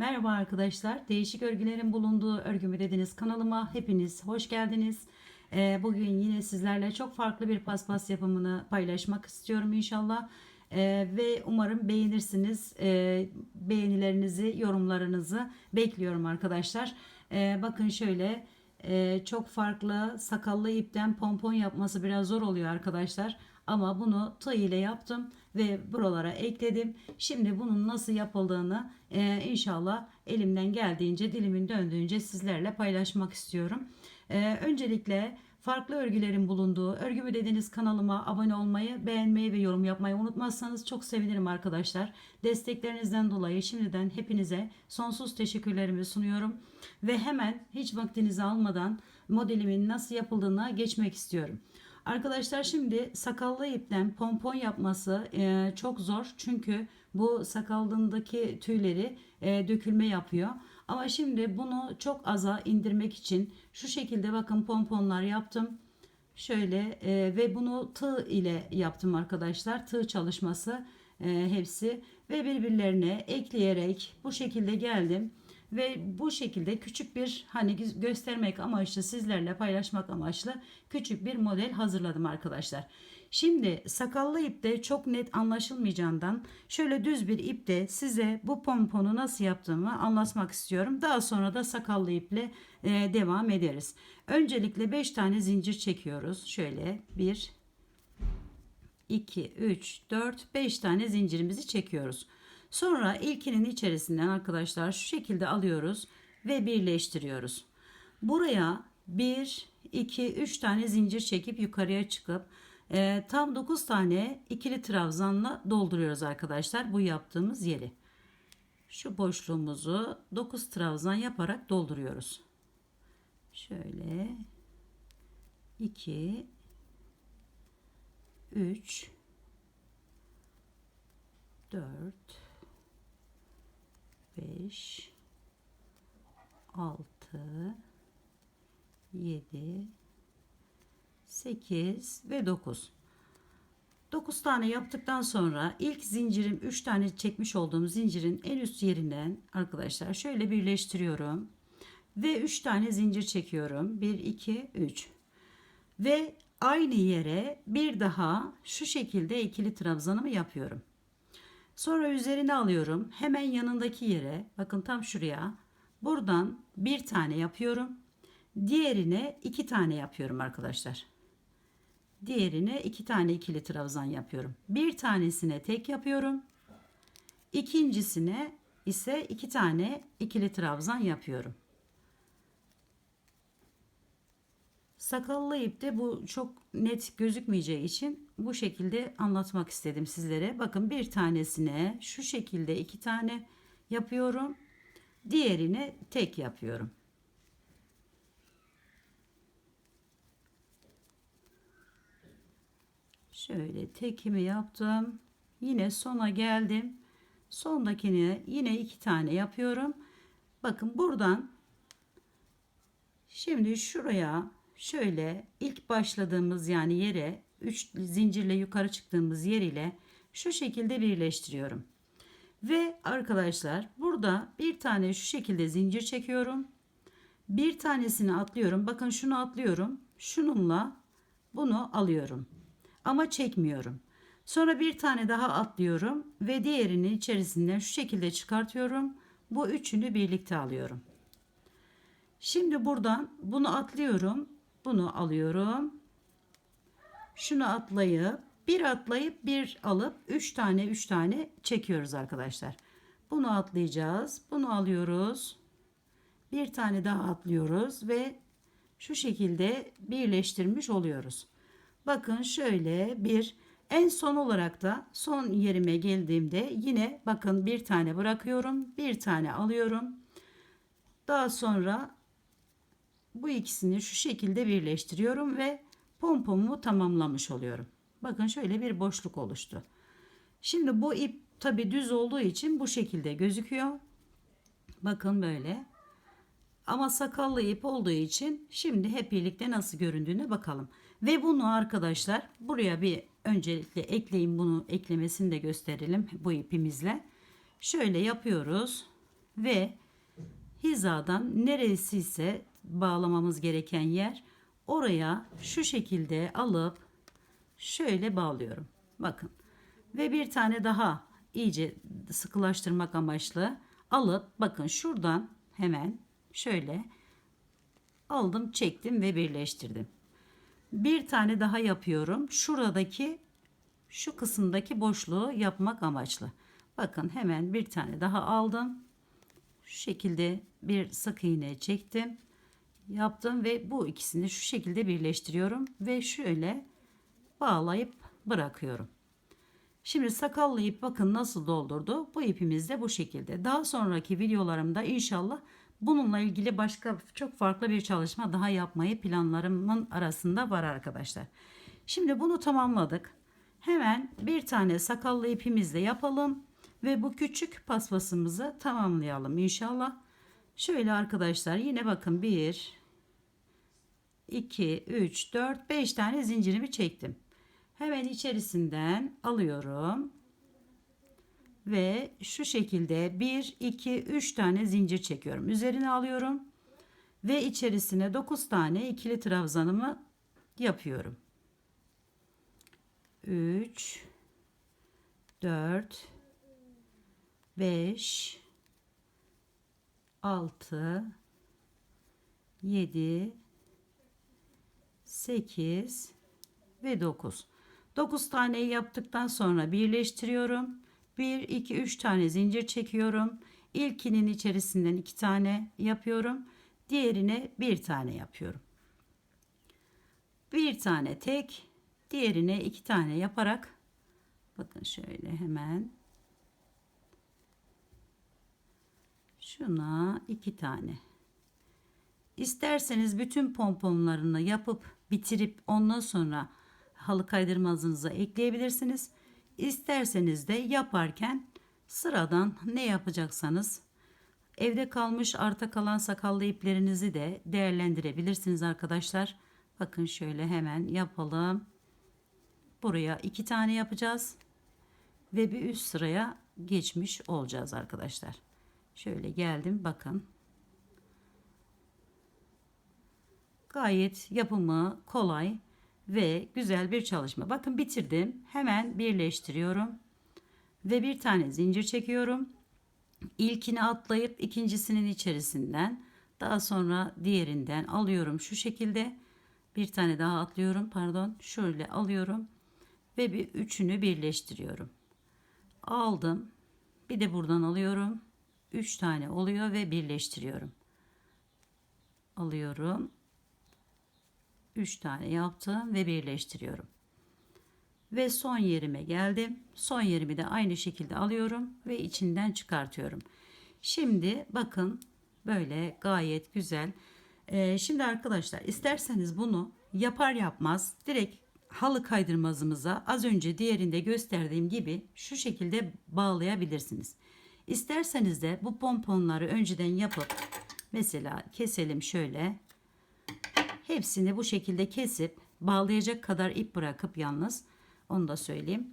Merhaba arkadaşlar. Değişik örgülerin bulunduğu Örgümü Dediniz kanalıma hepiniz hoş geldiniz. Ee, bugün yine sizlerle çok farklı bir paspas yapımını paylaşmak istiyorum inşallah. Ee, ve umarım beğenirsiniz. Ee, beğenilerinizi, yorumlarınızı bekliyorum arkadaşlar. Bakın şöyle e, çok farklı sakallı ipten pompon yapması biraz zor oluyor arkadaşlar. Ama bunu tığ ile yaptım ve buralara ekledim. Şimdi bunun nasıl yapıldığını e, inşallah elimden geldiğince dilimin döndüğünce sizlerle paylaşmak istiyorum. E, öncelikle farklı örgülerin bulunduğu Örgümü Dediniz kanalıma abone olmayı, beğenmeyi ve yorum yapmayı unutmazsanız çok sevinirim arkadaşlar. Desteklerinizden dolayı şimdiden hepinize sonsuz teşekkürlerimi sunuyorum. Ve hemen hiç vaktinizi almadan modelimin nasıl yapıldığına geçmek istiyorum. Arkadaşlar şimdi sakallı ipten pompon yapması e, çok zor. Çünkü bu sakallındaki tüyleri e, dökülme yapıyor. Ama şimdi bunu çok aza indirmek için şu şekilde bakın pomponlar yaptım. Şöyle e, ve bunu tığ ile yaptım arkadaşlar. Tığ çalışması e, hepsi ve birbirlerine ekleyerek bu şekilde geldim ve bu şekilde küçük bir hani göstermek amaçlı sizlerle paylaşmak amaçlı küçük bir model hazırladım arkadaşlar. Şimdi sakallı ipte çok net anlaşılmayacağından şöyle düz bir ipte size bu pomponu nasıl yaptığımı anlatmak istiyorum. Daha sonra da sakallı iple e, devam ederiz. Öncelikle 5 tane zincir çekiyoruz. Şöyle 1 2 3 4 5 tane zincirimizi çekiyoruz. Sonra ilkinin içerisinden arkadaşlar şu şekilde alıyoruz ve birleştiriyoruz. Buraya 1, 2, 3 tane zincir çekip yukarıya çıkıp e, tam 9 tane ikili trabzanla dolduruyoruz arkadaşlar bu yaptığımız yeri. Şu boşluğumuzu 9 trabzan yaparak dolduruyoruz. Şöyle 2 3 4 5 6 7 8 ve 9 9 tane yaptıktan sonra ilk zincirim 3 tane çekmiş olduğum zincirin en üst yerinden arkadaşlar şöyle birleştiriyorum ve 3 tane zincir çekiyorum. 1 2 3 ve aynı yere bir daha şu şekilde ikili trabzanımı yapıyorum Sonra üzerine alıyorum. Hemen yanındaki yere bakın tam şuraya. Buradan bir tane yapıyorum. Diğerine iki tane yapıyorum arkadaşlar. Diğerine iki tane ikili trabzan yapıyorum. Bir tanesine tek yapıyorum. İkincisine ise iki tane ikili trabzan yapıyorum. Sakallı ipte bu çok net gözükmeyeceği için bu şekilde anlatmak istedim sizlere. Bakın bir tanesine şu şekilde iki tane yapıyorum. Diğerine tek yapıyorum. Şöyle tekimi yaptım. Yine sona geldim. Sondakini yine iki tane yapıyorum. Bakın buradan şimdi şuraya şöyle ilk başladığımız yani yere 3 zincirle yukarı çıktığımız yer ile şu şekilde birleştiriyorum. Ve arkadaşlar burada bir tane şu şekilde zincir çekiyorum. Bir tanesini atlıyorum. Bakın şunu atlıyorum. Şununla bunu alıyorum. Ama çekmiyorum. Sonra bir tane daha atlıyorum ve diğerini içerisinden şu şekilde çıkartıyorum. Bu üçünü birlikte alıyorum. Şimdi buradan bunu atlıyorum. Bunu alıyorum. Şunu atlayıp bir atlayıp bir alıp üç tane üç tane çekiyoruz arkadaşlar. Bunu atlayacağız. Bunu alıyoruz. Bir tane daha atlıyoruz ve şu şekilde birleştirmiş oluyoruz. Bakın şöyle bir en son olarak da son yerime geldiğimde yine bakın bir tane bırakıyorum. Bir tane alıyorum. Daha sonra bu ikisini şu şekilde birleştiriyorum ve pompomu tamamlamış oluyorum. Bakın şöyle bir boşluk oluştu. Şimdi bu ip tabi düz olduğu için bu şekilde gözüküyor. Bakın böyle. Ama sakallı ip olduğu için şimdi hep birlikte nasıl göründüğüne bakalım. Ve bunu arkadaşlar buraya bir öncelikle ekleyin bunu eklemesini de gösterelim bu ipimizle. Şöyle yapıyoruz. ve hizadan neresiyse bağlamamız gereken yer oraya şu şekilde alıp şöyle bağlıyorum. Bakın. Ve bir tane daha iyice sıkılaştırmak amaçlı alıp bakın şuradan hemen şöyle aldım, çektim ve birleştirdim. Bir tane daha yapıyorum. Şuradaki şu kısımdaki boşluğu yapmak amaçlı. Bakın hemen bir tane daha aldım. Şu şekilde bir sık iğne çektim. Yaptım ve bu ikisini şu şekilde birleştiriyorum ve şöyle bağlayıp bırakıyorum. Şimdi sakallı ip bakın nasıl doldurdu. Bu ipimiz de bu şekilde. Daha sonraki videolarımda inşallah bununla ilgili başka çok farklı bir çalışma daha yapmayı planlarımın arasında var arkadaşlar. Şimdi bunu tamamladık. Hemen bir tane sakallı ipimizle yapalım ve bu küçük paspasımızı tamamlayalım inşallah. Şöyle arkadaşlar yine bakın 1 2 3 4 5 tane zincirimi çektim. Hemen içerisinden alıyorum. Ve şu şekilde 1 2 3 tane zincir çekiyorum. Üzerine alıyorum ve içerisine 9 tane ikili trabzanımı yapıyorum. 3 4 5 6 7 8 ve 9. 9 taneyi yaptıktan sonra birleştiriyorum. 1 2 3 tane zincir çekiyorum. İlkinin içerisinden 2 tane yapıyorum. Diğerine 1 tane yapıyorum. Bir tane tek, diğerine 2 tane yaparak bakın şöyle hemen şuna 2 tane. İsterseniz bütün pomponlarını yapıp bitirip ondan sonra halı kaydırmazınıza ekleyebilirsiniz. İsterseniz de yaparken sıradan ne yapacaksanız evde kalmış arta kalan sakallı iplerinizi de değerlendirebilirsiniz arkadaşlar. Bakın şöyle hemen yapalım. Buraya iki tane yapacağız. Ve bir üst sıraya geçmiş olacağız arkadaşlar. Şöyle geldim bakın. Gayet yapımı kolay ve güzel bir çalışma. Bakın bitirdim. Hemen birleştiriyorum. Ve bir tane zincir çekiyorum. İlkini atlayıp ikincisinin içerisinden daha sonra diğerinden alıyorum şu şekilde. Bir tane daha atlıyorum pardon. Şöyle alıyorum ve bir üçünü birleştiriyorum. Aldım. Bir de buradan alıyorum. Üç tane oluyor ve birleştiriyorum. Alıyorum 3 tane yaptım ve birleştiriyorum. Ve son yerime geldim. Son yerimi de aynı şekilde alıyorum ve içinden çıkartıyorum. Şimdi bakın böyle gayet güzel. Ee, şimdi arkadaşlar isterseniz bunu yapar yapmaz direkt halı kaydırmazımıza az önce diğerinde gösterdiğim gibi şu şekilde bağlayabilirsiniz. İsterseniz de bu pomponları önceden yapıp mesela keselim şöyle Hepsini bu şekilde kesip bağlayacak kadar ip bırakıp yalnız onu da söyleyeyim.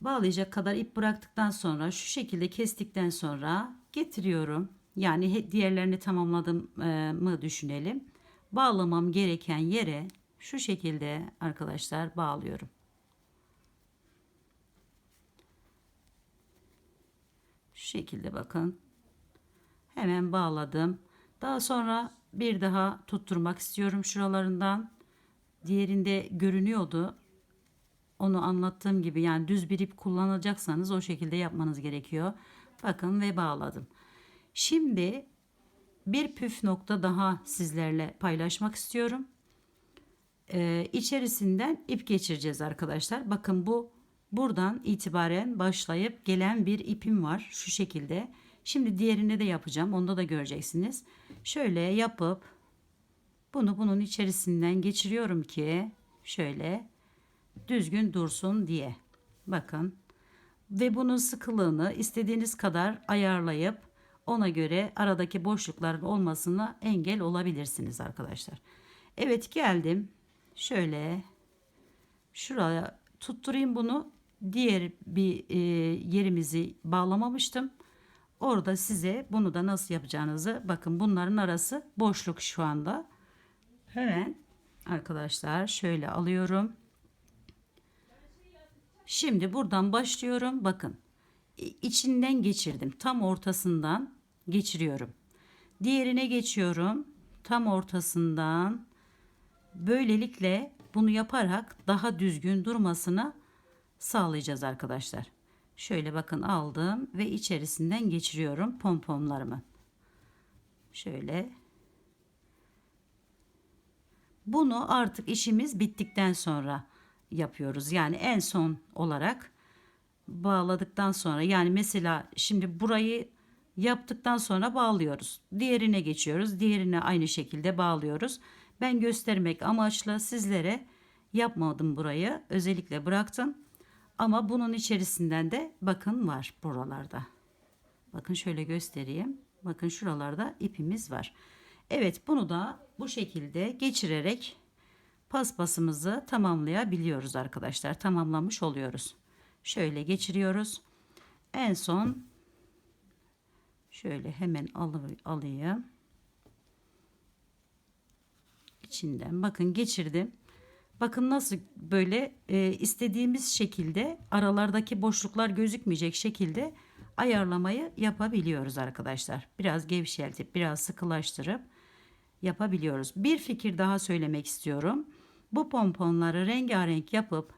Bağlayacak kadar ip bıraktıktan sonra şu şekilde kestikten sonra getiriyorum. Yani diğerlerini tamamladım e, mı düşünelim. Bağlamam gereken yere şu şekilde arkadaşlar bağlıyorum. Şu şekilde bakın. Hemen bağladım. Daha sonra bir daha tutturmak istiyorum şuralarından. Diğerinde görünüyordu. Onu anlattığım gibi yani düz bir ip kullanacaksanız o şekilde yapmanız gerekiyor. Bakın ve bağladım. Şimdi bir püf nokta daha sizlerle paylaşmak istiyorum. Ee, içerisinden ip geçireceğiz arkadaşlar. Bakın bu buradan itibaren başlayıp gelen bir ipim var şu şekilde. Şimdi diğerini de yapacağım. Onda da göreceksiniz. Şöyle yapıp bunu bunun içerisinden geçiriyorum ki şöyle düzgün dursun diye. Bakın. Ve bunun sıkılığını istediğiniz kadar ayarlayıp ona göre aradaki boşlukların olmasına engel olabilirsiniz arkadaşlar. Evet geldim. Şöyle şuraya tutturayım bunu. Diğer bir e, yerimizi bağlamamıştım. Orada size bunu da nasıl yapacağınızı bakın bunların arası boşluk şu anda. Hemen arkadaşlar şöyle alıyorum. Şimdi buradan başlıyorum. Bakın içinden geçirdim. Tam ortasından geçiriyorum. Diğerine geçiyorum. Tam ortasından böylelikle bunu yaparak daha düzgün durmasını sağlayacağız arkadaşlar. Şöyle bakın aldım ve içerisinden geçiriyorum pompomlarımı. Şöyle. Bunu artık işimiz bittikten sonra yapıyoruz. Yani en son olarak bağladıktan sonra yani mesela şimdi burayı yaptıktan sonra bağlıyoruz. Diğerine geçiyoruz. Diğerine aynı şekilde bağlıyoruz. Ben göstermek amaçlı sizlere yapmadım burayı. Özellikle bıraktım. Ama bunun içerisinden de bakın var buralarda. Bakın şöyle göstereyim. Bakın şuralarda ipimiz var. Evet bunu da bu şekilde geçirerek paspasımızı tamamlayabiliyoruz arkadaşlar. Tamamlamış oluyoruz. Şöyle geçiriyoruz. En son şöyle hemen alayım. İçinden bakın geçirdim. Bakın nasıl böyle e, istediğimiz şekilde aralardaki boşluklar gözükmeyecek şekilde ayarlamayı yapabiliyoruz arkadaşlar. Biraz gevşeltip biraz sıkılaştırıp yapabiliyoruz. Bir fikir daha söylemek istiyorum. Bu pomponları rengarenk yapıp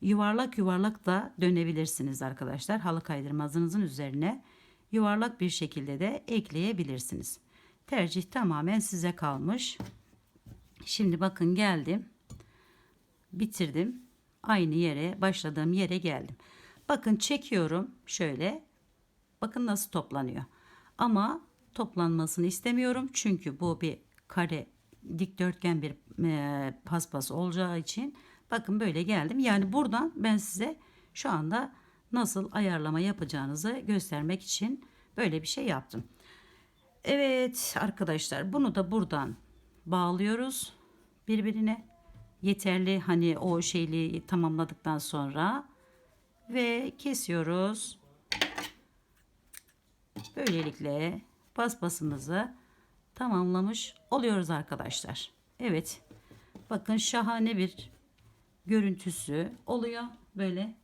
yuvarlak yuvarlak da dönebilirsiniz arkadaşlar. Halı kaydırmazınızın üzerine yuvarlak bir şekilde de ekleyebilirsiniz. Tercih tamamen size kalmış. Şimdi bakın geldim. Bitirdim. Aynı yere başladığım yere geldim. Bakın çekiyorum şöyle. Bakın nasıl toplanıyor. Ama toplanmasını istemiyorum. Çünkü bu bir kare dikdörtgen bir e, paspas olacağı için bakın böyle geldim. Yani buradan ben size şu anda nasıl ayarlama yapacağınızı göstermek için böyle bir şey yaptım. Evet arkadaşlar bunu da buradan bağlıyoruz birbirine. Yeterli hani o şeyli tamamladıktan sonra ve kesiyoruz. Böylelikle paspasımızı tamamlamış oluyoruz arkadaşlar. Evet. Bakın şahane bir görüntüsü oluyor böyle.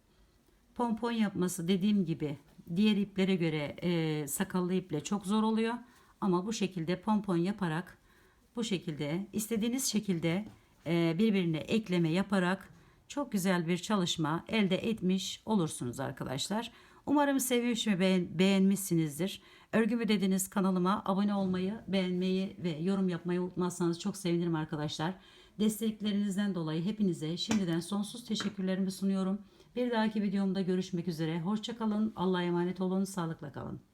Pompon yapması dediğim gibi diğer iplere göre e, sakallı iple çok zor oluyor. Ama bu şekilde pompon yaparak bu şekilde istediğiniz şekilde birbirine ekleme yaparak çok güzel bir çalışma elde etmiş olursunuz arkadaşlar. Umarım sevmiş ve beğen- beğenmişsinizdir. Örgümü dediniz kanalıma abone olmayı, beğenmeyi ve yorum yapmayı unutmazsanız çok sevinirim arkadaşlar. Desteklerinizden dolayı hepinize şimdiden sonsuz teşekkürlerimi sunuyorum. Bir dahaki videomda görüşmek üzere. Hoşçakalın. Allah'a emanet olun. Sağlıkla kalın.